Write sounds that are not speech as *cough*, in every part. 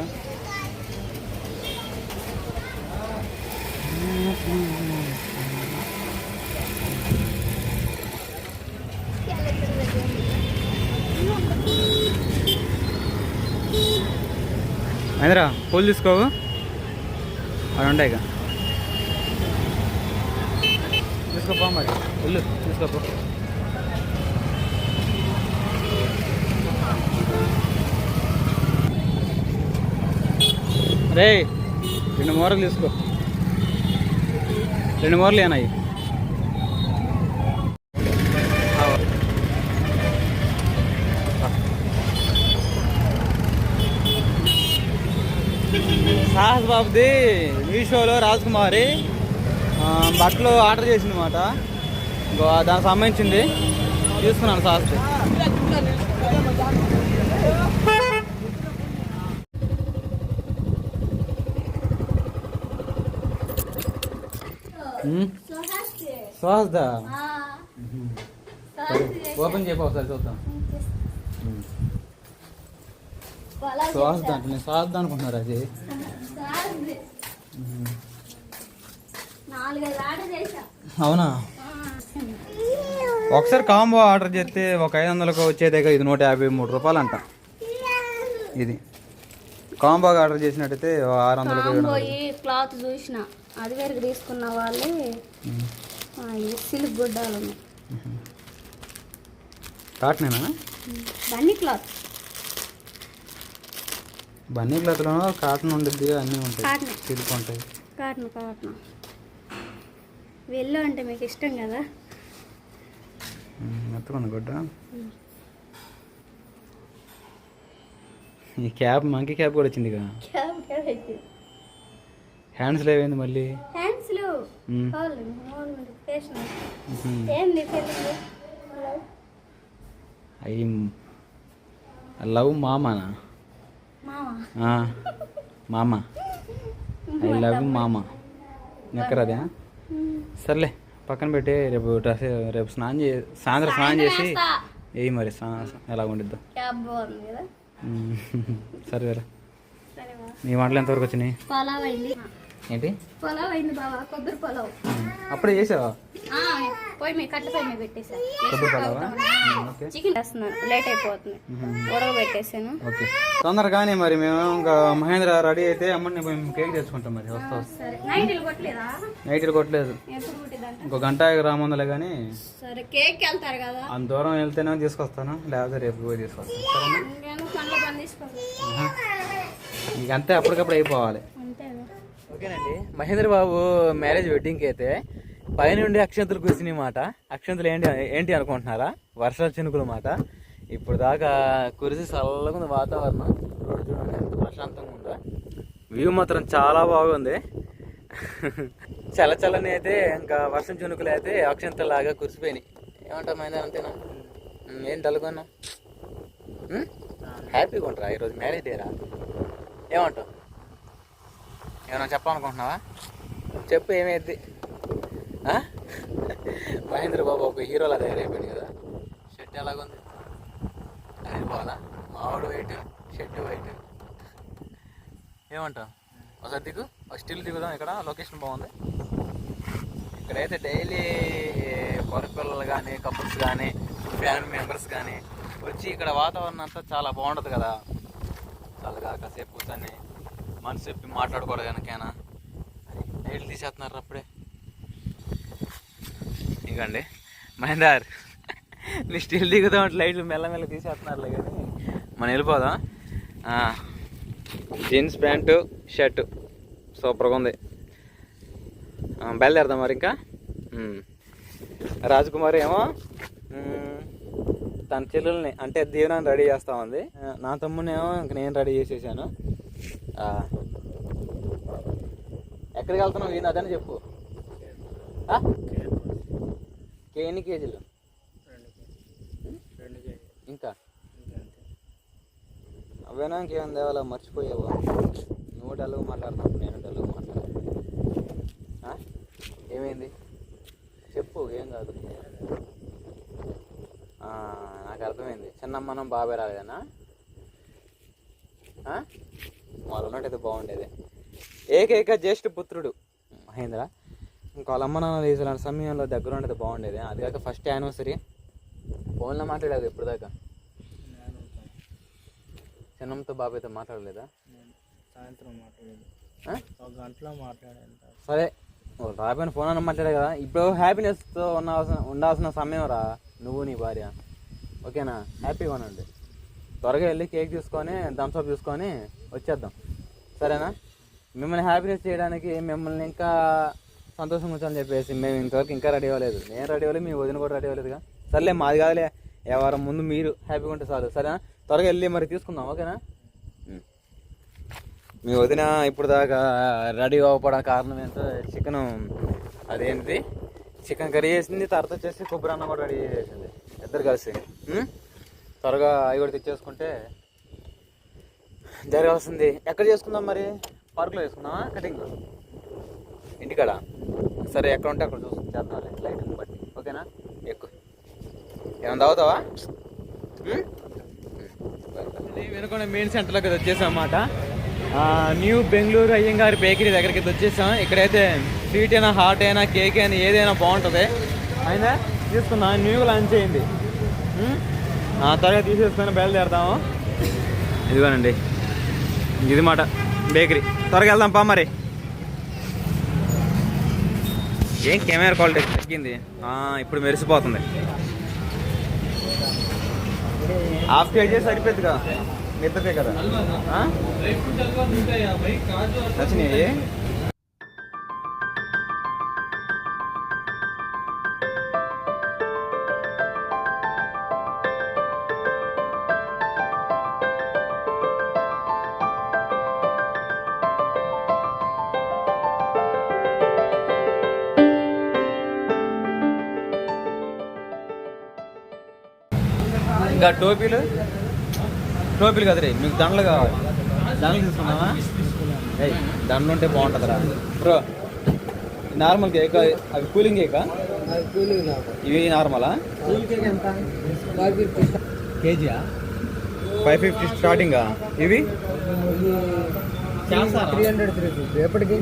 అయితే. మహేంద్ర పూలు తీసుకోవు? అవి ఉంటాయి ఇక. తీసుకోపో మరి. వెళ్ళు తీసుకోపో. రే రెండు మూరలు తీసుకో. రెండు మూరలు ఏనాయి? సాహస్ బాబుది మీషోలో రాజకుమారి బట్టలు ఆర్డర్ చేసింది అనమాట దానికి సంబంధించింది. తీసుకున్నాను సాహస్ సాహస్ దా ఓపెన్ చేయపో ఒకసారి చూద్దాం. సాహస్ దా అంటే నేను అనుకుంటున్నారు అది? అవునా? ఒకసారి కాంబో ఆర్డర్ చేస్తే ఒక ఐదు వందలకు వచ్చేదేగా ఇది నూట యాభై మూడు రూపాయలు అంట ఇది. కాంబోగా ఆర్డర్ చేసినట్టయితే ఆరు. పోయి క్లాత్ చూసిన అది వరకు తీసుకున్న వాళ్ళే సిల్క్ గుడ్డాలు ఉన్నాయి. కాటనేనా? బన్నీ క్లాత్. బన్నీ క్లాత్లో కాటన్ ఉండిద్ది అన్నీ ఉంటాయి. కాటన్. సిల్క్ ఉంటాయి. Cotton cotton. వెళ్ళు అంటే మీకు ఇష్టం కదా? మెత్తగా గుడ్డ? ఈ క్యాప్ మంకీ క్యాప్ కూడా వచ్చింది ఇక. హ్యాండ్స్ లేవేంది మళ్ళీ? హ్యాండ్స్లు ఉమ్. ఫేషన్ ఉహుం. ఏంది ఫీలింగ్ అయ్యి లవ్ మామనా? మామ? ఆ, మామ. ఐ లవ్ మామ. నెక్కరదే సర్లే పక్కన పెట్టి రేపు డ్రెస్ రేపు స్నానం చే సాయంత్రం స్నానం చేసి వేయి మరి ఎలా ఉండిద్దాం *laughs* సరే వేరే. సరే బా నీ మాటలు ఎంతవరకు వచ్చినాయి? పొలావ్ అయింది ఏంటి? పొలావ్ అయింది బాబా కొబ్బరి పొలావ్ ఉమ్, అప్పుడే చేసావా? పోయి మీ మీద చికెన్ వేస్తున్నాను లేట్ అయిపోతుంది. తొందరగానే మరి మేము ఇంకా మహేంద్ర రెడీ అయితే అమ్మని మేము కేక్ తెచ్చుకుంటాం మరి వస్తా నైట్ కొట్టలేదా? ఇంకో గంట రామందులే కానీ సరే కేక్ వెళ్తారు కదా. అంత దూరం వెళ్తేనే తీసుకొస్తాను లేకపోతే రేపు పోయి తీసుకొస్తాను. సరేనా? ఇంకేమో పనులు పని తీసుకోవాలి. ఇక అంతే అప్పటికప్పుడు అయిపోవాలి. ఓకేనండి. మహేంద్ర బాబు మ్యారేజ్ వెడ్డింగ్కి అయితే పైనుండి అక్షంతలు కురిసినాయి మాట. అక్షంతలు ఏంటి ఏంటి అనుకుంటున్నారా? వర్షాలు చినుకుల మాట. ఇప్పుడు దాకా కురిసి చల్లగా ఉంది వాతావరణం. రోడ్డు చూడండి ప్రశాంతంగా ఉందో. వ్యూ మాత్రం చాలా బాగుంది. చల్ల చల్లని అయితే ఇంకా వర్షం చినుకులు అయితే అక్షంతలు లాగా కురిసిపోయినాయి. ఏమంటావు మహేంద్ర అంతేనా? ఏం తలుగున్నా హ్యాపీగా ఉంటారా ఈరోజు మ్యారేజ్ డేరా ఏమంటావు? ఏమైనా చెప్పాలనుకుంటున్నావా? చెప్పు ఏమైద్ది? మహేంద్ర బాబు ఒక హీరోలా తయారైపోయింది కదా. షర్ట్ ఎలాగుంది? అది బాగా మామిడి వైట్ షర్ట్ వైట్. ఏమంటావు? ఒకసారి దిగు. ఒక స్టిల్ దిగుదాం ఇక్కడ. లొకేషన్ బాగుంది. ఇక్కడైతే డైలీ పిల్లలు కానీ కపుల్స్ కానీ ఫ్యామిలీ మెంబర్స్ కానీ వచ్చి ఇక్కడ వాతావరణం అంతా చాలా బాగుంటుంది కదా. చల్లగా కాసేపు కూర్చొని మనసు చెప్పి మాట్లాడుకోవడం వెనకైనా లైట్లు తీసేస్తున్నారు అప్పుడే. ఇంకండి మహేందర్ నీ స్టిల్ దిగుతా ఉంటే లైట్లు మెల్లమెల్ల తీసేస్తున్నారులే కానీ. మనం వెళ్ళిపోదాం. Jeans pant shirt. సూపర్గా ఉంది. బయలుదేరుదాం బయలుదేరదాం మరి ఇంకా. ఉమ్. రాజకుమారి ఏమో తన చెల్లెల్ని అంటే దీవెనాన్ని రెడీ చేస్తా ఉంది. ఆ, నా తమ్మునేమో ఇంక నేను రెడీ చేసేసాను. ఎక్కడికి వెళ్తున్నావు? ఈయన అదని చెప్పు. ఎన్ని కేజీలు? ఇంకా? అవేనా ఇంకేం దేవాలో మర్చిపోయావు. నువ్వు డల్గా మాట్లాడుతున్నావు. నేను డల్గా మాట్లాడుతున్నా ఏమైంది? చెప్పు ఏం కాదు. నాకు అర్థమైంది. చిన్నమ్మనం బాబాయ్ రాలేదనా? వాళ్ళు ఉన్నట్టయితే బాగుండేది. ఏకైక జ్యేష్ఠ పుత్రుడు మహేంద్ర. ఇంకా వాళ్ళ అమ్మ నాన్న ఇలాంటి సమయంలో దగ్గర ఉండేది బాగుండేది. అది కాక ఫస్ట్ యానివర్సరీ. ఫోన్లో మాట్లాడేది ఇప్పుడు దాకా? చిన్నంతో బాబాయ్తో మాట్లాడలేదా? సాయంత్రం గంటలో మాట్లాడాను సరే. రాబోయిన ఫోన్ అన్న మాట్లాడే కదా. ఇప్పుడు హ్యాపీనెస్తో ఉండాల్సిన ఉండాల్సిన సమయం రా. నువ్వు నీ భార్య. ఓకేనా? హ్యాపీగా ఉండండి. త్వరగా వెళ్ళి కేక్ తీసుకొని థమ్స్అప్ తీసుకొని వచ్చేద్దాం. సరేనా? మిమ్మల్ని హ్యాపీనెస్ చేయడానికి మిమ్మల్ని ఇంకా సంతోషం ఉంచాలని చెప్పేసి మేము ఇంతవరకు ఇంకా రెడీ అవ్వలేదు. నేను రెడీ అవ్వలేదు మీ వదిన కూడా రెడీ అవ్వలేదుగా. సర్లే మాది కాదులే. ఏ ముందు మీరు హ్యాపీగా ఉంటే చాలు. సరేనా? త్వరగా వెళ్ళి మరి తీసుకుందాం ఓకేనా? మీ వదిన ఇప్పుడు దాకా రెడీ అవ్వడం కారణం ఏంటో చికెన్ అదేంటి? చికెన్ కర్రీ చేసింది తర్వాత వచ్చేసి కొబ్బరి అన్నం కూడా రెడీ చేసింది. ఇద్దరు కలిసి. త్వరగా అవి కూడా తెచ్చేసుకుంటే జరగాల్సింది. ఎక్కడ చేసుకుందాం మరి? పార్క్లో చేసుకుందామా? కటింగ్ ఇంటికాడ. సరే ఎక్కడ ఉంటే అక్కడ చూసుకుని చేద్దాం లైట్ని బట్టి. ఓకేనా? ఎక్కువ. ఏమన్నా తాగుతావా? వెనుకొండ మెయిన్ సెంటర్లోకి వచ్చేసాం అన్నమాట న్యూ బెంగళూరు అయ్యంగారి బేకరీ దగ్గరికి వచ్చేసాం. ఇక్కడైతే స్వీట్ అయినా హాట్ అయినా కేక్ అయినా ఏదైనా బాగుంటుంది. అయినా తీసుకున్నా న్యూ లాంచ్ అయింది. త్వరగా తీసేస్తాను బయలుదేరదాము. ఇదిగోనండి ఇది మాట బేకరీ. త్వరగా వెళ్దాం పా మరి. ఏం కెమెరా క్వాలిటీ తగ్గింది? ఇప్పుడు మెరిసిపోతుంది. హాఫ్ కేజీ సరిపోద్ది కదా. మిద్దతే కదా నచ్చినాయి ఇంకా టోపీలు? టోపీలు కదరే మీకు దండలు కావాలి. దండలు తీసుకున్నావా? ఏయ్ దండలు ఉంటే బాగుంటుందిరా. బ్రో నార్మల్ కేక్ అవి కూలింగ్ కేకా ఇవి నార్మలా కేజీయా? ఫైవ్ ఫిఫ్టీ స్టార్టింగా ఇవి? త్రీ హండ్రెడ్ త్రీ ఫిఫ్టీ ఎప్పటికి?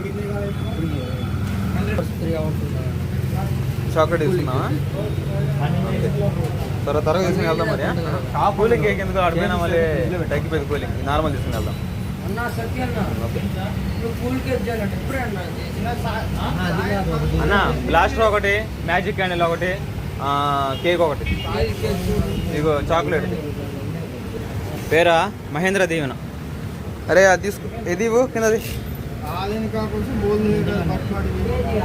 చాక్లెట్ తీసుకున్నావా? త్వర త్వరగా తీసుకుని వెళ్దాం మరి ఆ? కూలింగ్ కేక్ ఎందుకు అడిపోయినా మళ్ళీ తగ్గిపోయింది కూలింగ్. నార్మల్ తీసుకుని వెళ్దాం. అన్న సత్య అన్న నువ్వు పూల్ కేక్ చేయాలంటే ఇప్పుడే అన్న? అన్న బ్లాస్టర్ ఒకటి మ్యాజిక్ క్యాండిల్ ఒకటి ఆ, కేక్ ఒకటి. ఇగో చాక్లెట్. పేరా? మహేంద్ర దీవెన. అరే అది తీసుకో. ఇది ఇవ్వు కిందది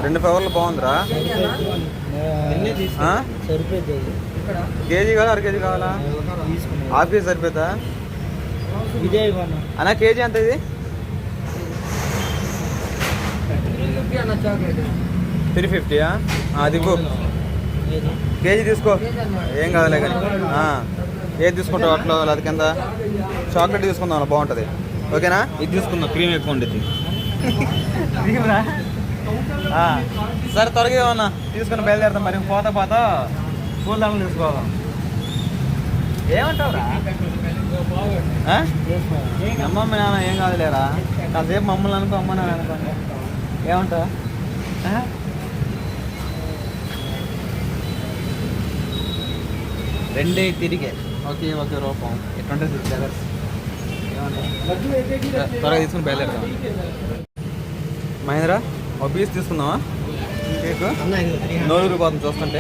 రెండు ఫ్లవర్లు బాగుందిరా? కేజీ కావాలా అర కేజీ కావాలా? హాఫ్ కేజీ సరిపోతా అన్న కేజీ ఎంత ఇది? త్రీ ఫిఫ్టీయా అది కేజీ తీసుకో. ఏం కాదులే కానీ. ఆ, ఏది తీసుకుంటావు అట్లా? అది కింద చాక్లెట్ తీసుకుందాం అలా బాగుంటుంది. ఓకేనా? ఇది తీసుకుందాం క్రీమ్ ఎక్కువ ఉండేది సరే త్వరగా ఏమన్నా తీసుకుని బయలుదేరుతాం మరి పోత పోత పూలదండలు తీసుకోవాలి. ఏమంటావురా? అమ్మమ్మ నాన్న ఏం కాదులేరా? కాసేపు మమ్మల్ని అనుకో అమ్మ నాన్న అనుకోండి. ఏమంటావు? రెండే తిరిగే. ఓకే ఓకే రూపం. ఎట్లుంటుంది బ్రదర్స్ త్వరగా తీసుకుని బయలుదేరుతాం మహేంద్ర ఒక పీస్ తీసుకుందామా? కేక్? నోరు పోతుంది చూస్తుంటే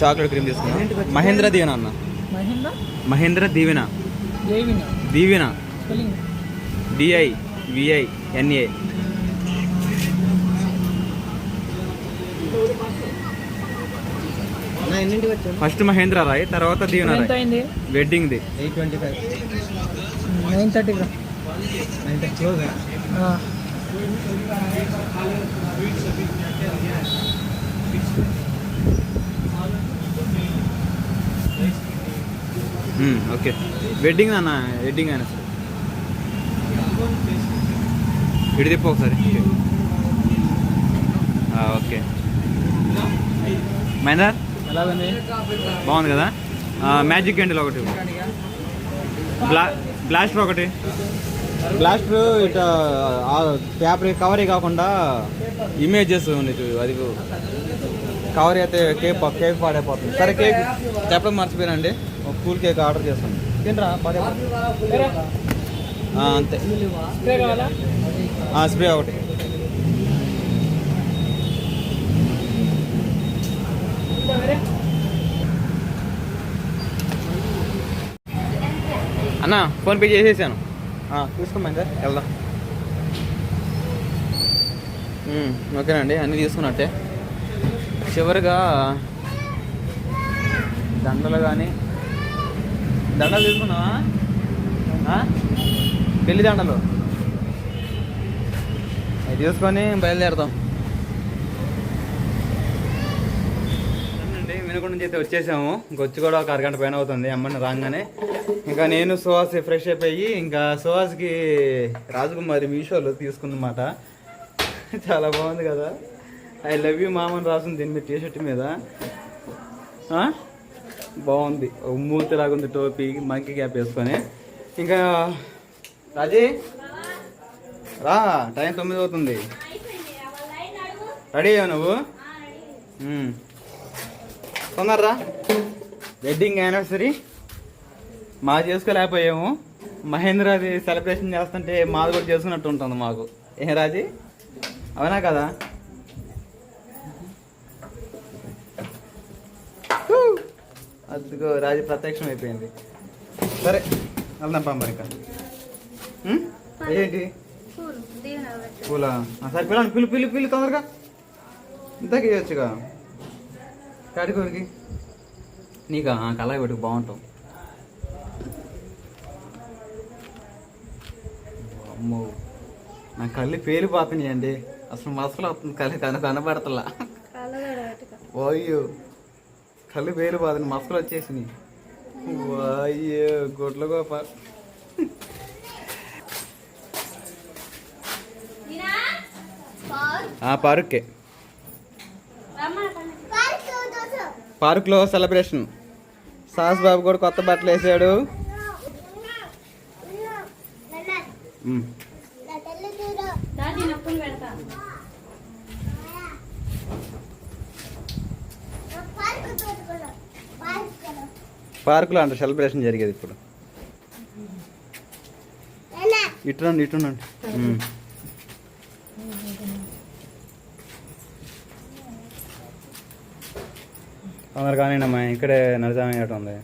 చాక్లెట్ క్రీమ్ తీసుకుందాం మహేంద్ర దీవెన అన్న. Mahinda Mahendra Deevena. Devina. D I V I N A first Mahendra Rai తర్వాత Deevena Rai. వెడ్డింగ్ది eight twenty five. Nine thirty. Okay wedding అన్న? వెడ్డింగ్ అయినా సరే. ఇటు తిప్పు ఒకసారి. ఓకే ఎలా ఉంది బాగుంది కదా? మ్యాజిక్ క్యాండిల్ ఒకటి. బ్లా బ్లాస్టర్ ఒకటి. బ్లాస్టర్ ఇట్లా పేపర్ కవర్ కాకుండా ఇమేజెస్ ఉన్నాయి అది కవర్ అయితే కేక్ కేక్ పాడైపోతుంది. సరే కేక్ చెప్పడం మర్చిపోయానండి. ఒక కూల్ కేక్ ఆర్డర్ చేస్తాను. తినరా? అంతే. ఆ, స్ప్రే ఒకటి. అన్న ఫోన్పే చేసేసాను. ఆ, సార్ వెళ్దాం. ఓకేనండి అన్నీ తీసుకున్నట్టే. చివరిగా దండలు కానీ దండలు తీసుకున్నావా? పెళ్ళి దండలు. అవి తీసుకొని బయలుదేరుతాం అండి మినకొండ నుంచి అయితే వచ్చేసాము. ఇంకొచ్చి కూడా ఒక అరగంట పైన అవుతుంది. అమ్మని రాగానే ఇంకా నేను సుహాస్ ఫ్రెష్ అయిపోయి ఇంకా సుహాస్కి రాజకుమారి మీషోలో తీసుకున్నమాట చాలా బాగుంది కదా. ఐ లవ్ యూ మామని రాసింది దీని మీద టీ షర్ట్ మీద? బాగుంది. మూర్తి లాగుంది టోపీ మంకీ క్యాప్ వేసుకొని. ఇంకా రాజీ రా టైం తొమ్మిది అవుతుంది. రెడీ అయ్యావు నువ్వు. తొందరరా? వెడ్డింగ్ యానివర్సరీ మా చేసుకోలేకపోయాము. మహేంద్రది సెలబ్రేషన్ చేస్తుంటే మాది కూడా చేసుకున్నట్టు ఉంటుంది మాకు. ఏ రాజీ? అవునా కదా! అదిగో రాజీ ప్రత్యక్షం అయిపోయింది. సరే వెళ్దాం పా మరి ఇంకా? ఏంటి? పూలు సరే పిల్లలు పిల్లు పిల్లు పిల్లు తొందరగా. ఇంతకీ చేయొచ్చుగా కాటికోరికి నీకా? ఆ, కళాయి పెట్టుకు బాగుంటావు. అమ్మో. నా కళ్ళు పేలిపోతున్నాయి అండి. అసలు మసలు అవుతుంది కళ్ళు కను కనబడతలా. వాయ్యో కళ్ళు పేలిపోతుంది మసలు వచ్చేసినాయి. వాయ్యో గుడ్ల గోపాల్ ఆ పార్కే. పార్క్లో సెలబ్రేషన్. సాస్ బాబు కూడా కొత్త బట్టలు వేసాడు. పార్కులో అంట సెలబ్రేషన్ జరిగేది ఇప్పుడు. ఇటునండి ఇటునండి తొందరగా కానివ్వండి ఇక్కడే నడిచామయ్యేట ఉంది.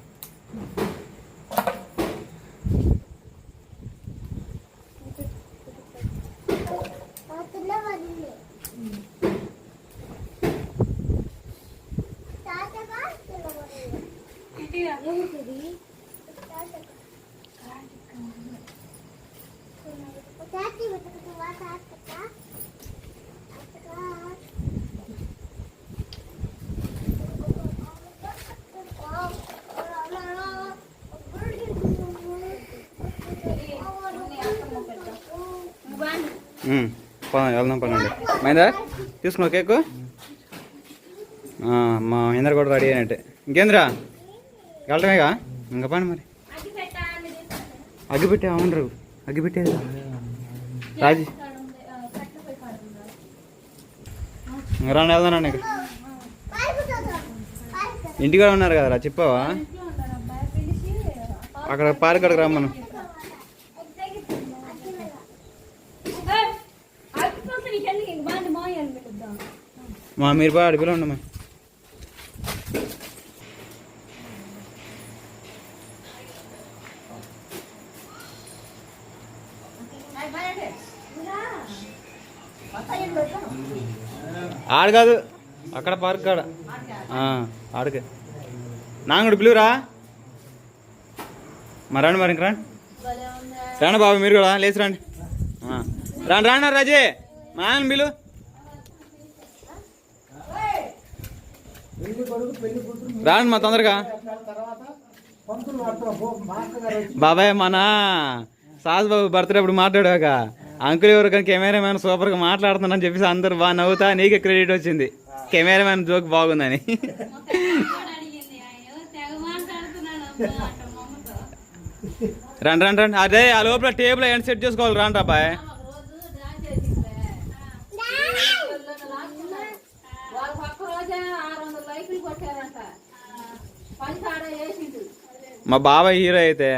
వెళ్దాం పనండి మైందా తీసుకున్నావు కేకు? మా మహేంద్ర కూడా రెడీ అయినట్టే. ఇంకేంద్రా వెళ్ళటమేగా? ఇంకా పని మరి. అగ్గిపెట్టే అవును రావు అగ్గిపెట్టేది రాజీ. ఇంకా రాండి వెళ్దానండి ఇక్కడ. ఇంటికాడ ఉన్నారు కదరా చెప్పావా? అక్కడ పార్క్ అక్కడికి రమ్మను. మా మీరు బాగా అడిపిలో ఉండమ్మా ఆడు కాదు అక్కడ పార్క్ కాడ. ఆ, నాంగుడు పిలువురా? మరి రండి మరి ఇంక రండి. రండి బాబు మీరు కూడా లేచి రండి. రాండి రాండి రాజే. మా ఆయన పిలువు రాండి మా తొందరగా. బాబాయ్ మన సాజ్ బాబు బర్త్డే అప్పుడు మాట్లాడాక అంకుల్ ఎవరు కానీ కెమెరామ్యాన్ సూపర్గా మాట్లాడుతున్నాను చెప్పేసి అందరు బాగా నవ్వుతా నీకే క్రెడిట్ వచ్చింది. కెమెరామ్యాన్ జోక్ బాగుందని. రండి రండి రండి. అదే ఆ లోపల టేబుల్ ఎండ్ సెట్ చేసుకోవాలి రాండి అబ్బాయి వాళ్ళ పక్క రోజే ఆరు వందల లైకులు కొట్టారంట పని కాడ వేసిండు మా బాబాయ్ హీరో అయితే.